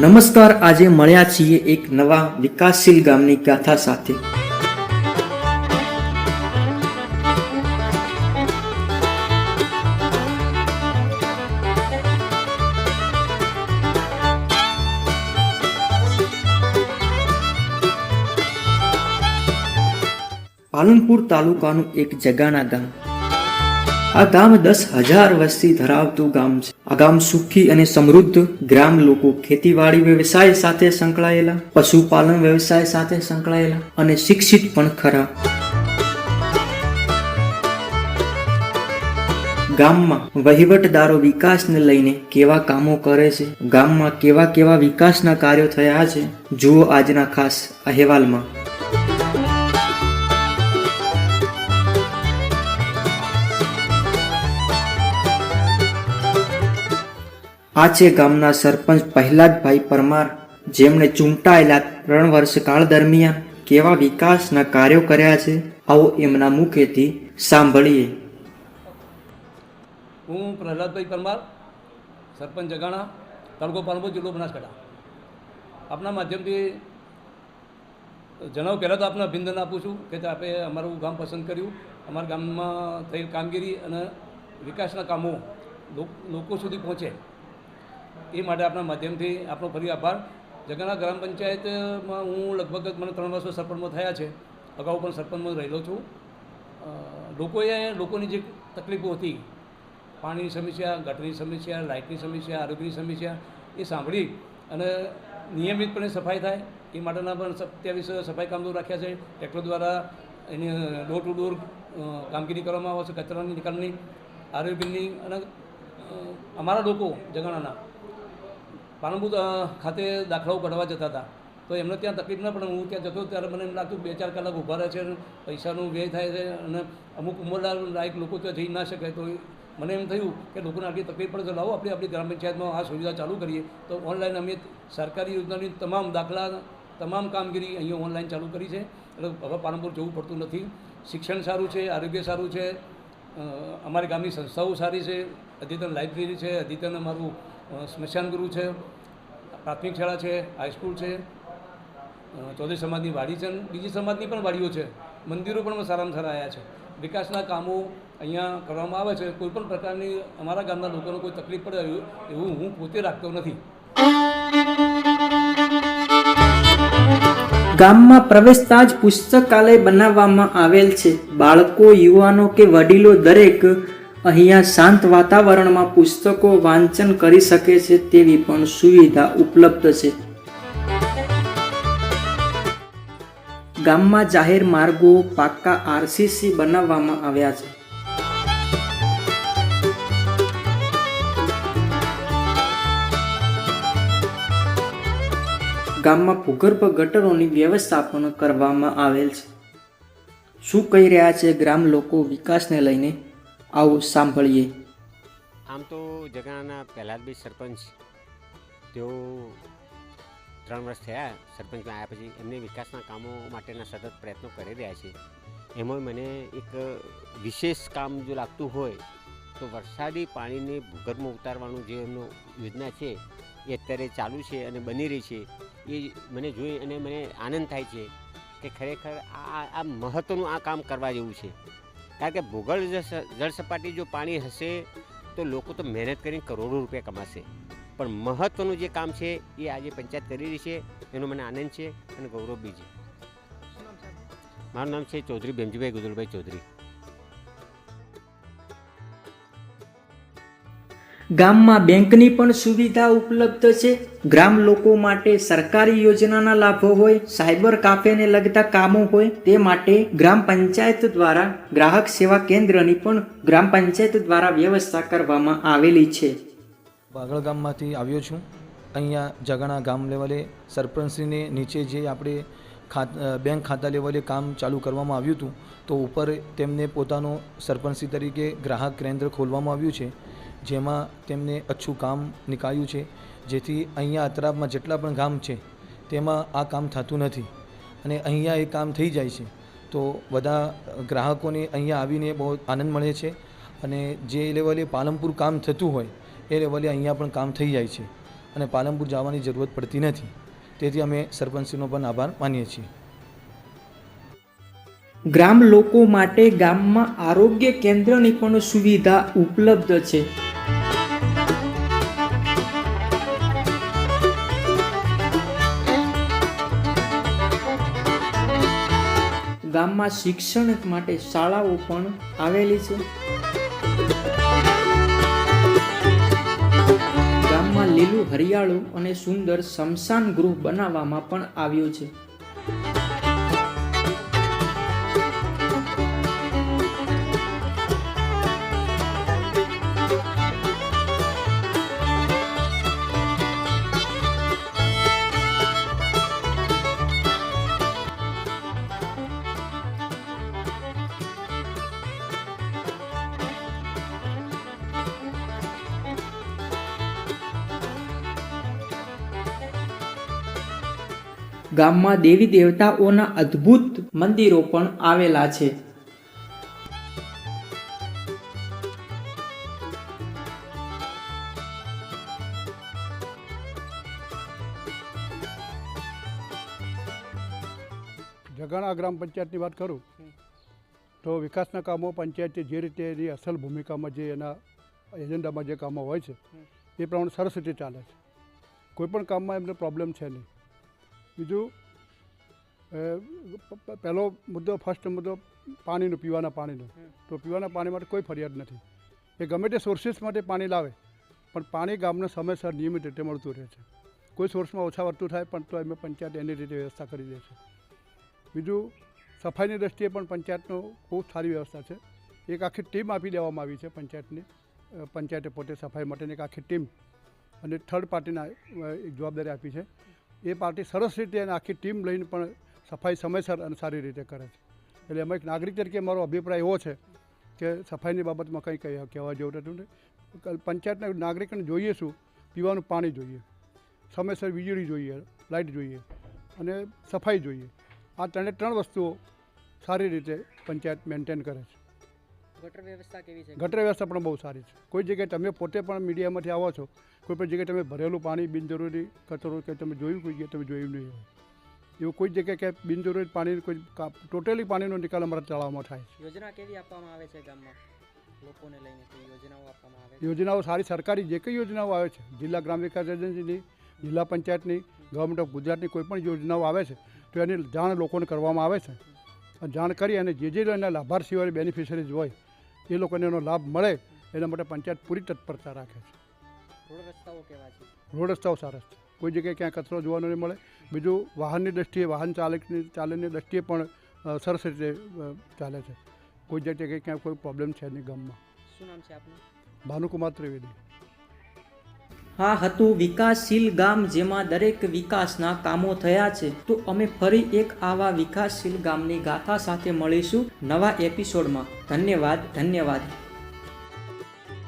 નમસ્કાર, આજે મળ્યા છીએ એક નવા વિકાસશીલ ગામની ગાથા સાથે. પાલનપુર તાલુકાનું એક જગાના ગામ. આ ગામ દસ હજાર વસ્તી ધરાવતું ગામ છે. આ ગામ સુખી અને સમૃદ્ધ ગ્રામ લોકો ખેતીવાડી વ્યવસાય સાથે સંકળાયેલા, પશુપાલન વ્યવસાય સાથે સંકળાયેલા અને શિક્ષિત પણ ખરા. ગામમાં વહીવટદારો વિકાસને લઈને કેવા કામો કરે છે, ગામમાં કેવા કેવા વિકાસના કાર્યો થયા છે, જુઓ આજના ખાસ અહેવાલમાં. આ છે ગામના સરપંચ પ્રહલાદભાઈ પરમાર, જેમણે ચૂંટાયેલા ત્રણ વર્ષકાળ દરમિયાન કેવા વિકાસના કાર્યો કર્યા છે, આવો એમના મુખેથી સાંભળીએ. હું પ્રહલાદભાઈ પરમાર, સરપંચ જગાણા, તાલુકો પાલનપુર જિલ્લો બનાસકાંઠા. આપના માધ્યમથી જણાવ પહેલાં તો આપને અભિનંદન આપું છું કે આપે અમારું ગામ પસંદ કર્યું. અમારા ગામમાં થયેલ કામગીરી અને વિકાસના કામો લોકો સુધી પહોંચે. એ માટે આપણા માધ્યમથી આપણો ફરી આભાર. જગન્નાથ ગ્રામ પંચાયતમાં હું લગભગ મને ત્રણ વર્ષો સરપંચમાં થયા છે. અગાઉ પણ સરપંચમાં રહેલો છું. લોકોએ લોકોની જે તકલીફો હતી, પાણીની સમસ્યા, ગટરની સમસ્યા, લાઇટની સમસ્યા, આરોગ્યની સમસ્યા, એ સાંભળી અને નિયમિતપણે સફાઈ થાય, એ માટેના પણ સત્યાવીસ સફાઈ કામદારો રાખ્યા છે. ટ્રેક્ટર દ્વારા એની ડોર ટુ ડોર કામગીરી કરવામાં આવે છે, કચરાની નિકાલની, આરોગ્યની અને અમારા લોકો જગાણાના પાલનપુર ખાતે દાખલાઓ કઢવા જતા હતા. તો એમને ત્યાં તકલીફ ન પડે. હું ત્યાં જતો ત્યારે મને એમ લાગતું બે ચાર કલાક ઊભા રહે છે પૈસાનું વ્યય થાય છે અને અમુક ઉંમરના લાયક લોકો ત્યાં જઈ ના શકે તો મને એમ થયું કે લોકોને આટલી તકલીફ પડે તો લાવો, આપણે આપણી ગ્રામ પંચાયતમાં આ સુવિધા ચાલુ કરીએ. તો ઓનલાઈન અમે સરકારી યોજનાની તમામ દાખલા, તમામ કામગીરી અહીંયા ઓનલાઈન ચાલુ કરી છે. એટલે હવે પાલનપુર જવું પડતું નથી. શિક્ષણ સારું છે, આરોગ્ય સારું છે અમારી ગામની સંસ્થાઓ સારી છે, અદ્યતન લાઇબ્રેરી છે, અદ્યતન અમારું અ, સ્મશાન ગૃહ છે પ્રાથમિક શાળા છે હાઈસ્કૂલ છે ચૌધરી સમાજની વાડી છે બીજી સમાજની પણ વાડીઓ છે. મંદિરો પણ સારામાં સારા આવ્યા છે. વિકાસના કામો અહીંયા કરવામાં આવે છે. કોઈ પણ પ્રકારની અમારા ગામના લોકોને કોઈ તકલીફ પડે એવું હું પોતે રાખતો નથી. ગામમાં પ્રવેશતા જ પુસ્તકાલય બનાવવામાં આવેલ છે. બાળકો યુવાનો કે વડીલો દરેક અહીંયા શાંત વાતાવરણમાં પુસ્તકો વાંચન કરી શકે છે તેવી પણ સુવિધા ઉપલબ્ધ છે. ગામમાં જાહેર માર્ગો પાક્કા આરસીસી બનાવવામાં આવ્યા છે. ગામમાં ભૂગર્ભ ગટરોની વ્યવસ્થા પણ કરવામાં આવેલ છે. શું કહી રહ્યા છે ગ્રામ લોકો વિકાસને લઈને? આવો સાંભળીએ. આમ તો જગાના પહેલાં બી સરપંચ તેઓ ત્રણ વર્ષ થયા સરપંચમાં આવ્યા પછી એમને વિકાસના કામો માટેના સતત પ્રયત્નો કરી રહ્યા છે. એમાં મને એક વિશેષ કામ જો લાગતું હોય તો વરસાદી પાણીને ભૂગર્ભમાં ઉતારવાનું જે એમનો યોજના છે એ અત્યારે ચાલુ છે અને બની રહી છે. એ મને જોઈ અને મને આનંદ થાય છે કે ખરેખર આ આ મહત્ત્વનું આ કામ કરવા જેવું છે. કારણ કે ભૂગળ જળ સપાટી જો પાણી હશે તો લોકો તો મહેનત કરીને કરોડો રૂપિયા કમાશે. પણ મહત્ત્વનું જે કામ છે એ આજે પંચાયત કરી રહી છે એનો મને આનંદ છે અને ગૌરવ બી છે. મારું નામ છે ચૌધરી ભીમજીભાઈ ગુદલભાઈ ચૌધરી. ગામમાં બેંકની પણ સુવિધા ઉપલબ્ધ છે. ગ્રામ લોકો માટે સરકારી યોજનાના લાભો હોય, સાયબર કાફેને લગતા કામો હોય, તે માટે ગ્રામ પંચાયત દ્વારા ગ્રાહક સેવા કેન્દ્રની પણ ગ્રામ પંચાયત દ્વારા વ્યવસ્થા કરવામાં આવેલી છે. બાગળ ગામમાંથી આવ્યો છું. અહીંયા જગાણા ગામ લેવલે સરપંચશ્રીને નીચે જે આપણે ખાત બેંક ખાતા લેવલે કામ ચાલુ કરવામાં આવ્યું હતું, તો ઉપર તેમને પોતાનો સરપંચશ્રી તરીકે ગ્રાહક કેન્દ્ર ખોલવામાં આવ્યું છે. જેમાં તેમને અચ્છું કામ નીકાળ્યું છે, જેથી અહીંયા અતરાપમાં જેટલા પણ ગામ છે, તેમાં આ કામ થતું નથી. અને અહીંયા એ કામ થઈ જાય છે, તો બધા ગ્રાહકોને અહીંયા આવીને બહુ આનંદ મળે છે અને જે લેવલે પાલનપુર કામ થતું હોય, એ લેવલે અહીંયા પણ કામ થઈ જાય છે. અને પાલનપુર જવાની જરૂરત પડતી નથી. તેથી અમે સરપંચનો પણ આભાર માનીએ છીએ. ગ્રામ લોકો માટે ગામમાં આરોગ્ય કેન્દ્રની પણ સુવિધા ઉપલબ્ધ છે. ગામમાં શિક્ષણ માટે શાળાઓ પણ આવેલી છે. ગામમાં લીલું હરિયાળું અને સુંદર શમશાન ગૃહ બનાવવામાં પણ આવ્યું છે. ગામમાં દેવી દેવતાઓના અદ્ભુત મંદિરો પણ આવેલા છે. જગાણા ગ્રામ પંચાયતની વાત કરું, તો વિકાસના કામો પંચાયતે જે રીતે એની અસલ ભૂમિકામાં જે એના એજન્ડામાં જે કામો હોય છે, એ પ્રમાણે સરસ રીતે ચાલે છે. કોઈપણ કામમાં એમને પ્રોબ્લેમ છે નહીં. બીજું પહેલો મુદ્દો ફર્સ્ટ મુદ્દો પાણીનો પીવાના પાણીનો. તો પીવાના પાણી માટે કોઈ ફરિયાદ નથી. એ ગમે તે સોર્સિસ માટે પાણી લાવે પણ પાણી ગામને સમયસર નિયમિત રીતે મળતું રહે છે. કોઈ સોર્સમાં ઓછા વધતું થાય પણ તો એમાં પંચાયત એની રીતે વ્યવસ્થા કરી દે છે. બીજું સફાઈની દ્રષ્ટિએ પણ પંચાયતનો બહુ સારી વ્યવસ્થા છે. એક આખી ટીમ આપી દેવામાં આવી છે પંચાયતની. પંચાયતે પોતે સફાઈ માટેની એક આખી ટીમ અને થર્ડ પાર્ટીના એક જવાબદારી આપી છે. એ પાર્ટી સરસ રીતે અને આખી ટીમ લઈને પણ સફાઈ સમયસર અને સારી રીતે કરે છે. એટલે એમાં એક નાગરિક તરીકે મારો અભિપ્રાય એવો છે કે સફાઈની બાબતમાં કંઈ કંઈ કહેવા જેવું નથી. ને પંચાયતના નાગરિકને જોઈએ શું? પીવાનું પાણી જોઈએ. સમયસર વીજળી જોઈએ, લાઇટ જોઈએ અને સફાઈ જોઈએ. આ ત્રણે ત્રણ વસ્તુઓ સારી રીતે પંચાયત મેન્ટેન કરે છે. ગટર વ્યવસ્થા કેવી છે? ગટર વ્યવસ્થા પણ બહુ સારી છે. કોઈ જગ્યાએ તમે પોતે પણ મીડિયામાંથી આવો છો કોઈ પણ જગ્યાએ તમે ભરેલું પાણી બિનજરૂરી કચરો કે તમે જોયું કોઈ જગ્યાએ તમે જોયું નહીં હોય. એવું કોઈ જગ્યાએ કે બિનજરૂરી પાણી કોઈ ટોટલી પાણીનો નિકાલ અમારા તળાવમાં થાય છે. યોજના કેવી આપવામાં આવે છે ગામમાં? લોકોને લઈને યોજનાઓ આપવામાં આવે યોજનાઓ સારી સરકારી જે કંઈ યોજનાઓ આવે છે જિલ્લા ગ્રામ વિકાસ એજન્સીની જિલ્લા પંચાયતની ગવર્મેન્ટ ઓફ ગુજરાતની કોઈ પણ યોજનાઓ આવે છે તો એની જાણ લોકોને કરવામાં આવે છે. અને જાણ કરી અને જે જે એના લાભાર્થીઓ બેનિફિશરીઝ હોય એ લોકોને એનો લાભ મળે એના માટે પંચાયત પૂરી તત્પરતા રાખે છે. રોડ રસ્તાઓ કેવા છે? રોડ રસ્તાઓ સારા છે. કોઈ જગ્યાએ ક્યાંય કચરો જોવાનો નહીં મળે. બીજું વાહનની દ્રષ્ટિએ વાહન ચાલકની ચાલનની દ્રષ્ટિએ પણ સરસ રીતે ચાલે છે. કોઈ જગ્યાએ ક્યાંય કોઈ પ્રોબ્લેમ છે નહીં ગામમાં. શું નામ છે આપનું? ભાનુકુમાર ત્રિવેદી. આ હતું વિકાસશીલ ગામ જેમાં દરેક વિકાસના કામો થયા છે. તો અમે ફરી એક આવા વિકાસશીલ ગામની ગાથા સાથે મળીશું નવા એપિસોડમાં. ધન્યવાદ ધન્યવાદ.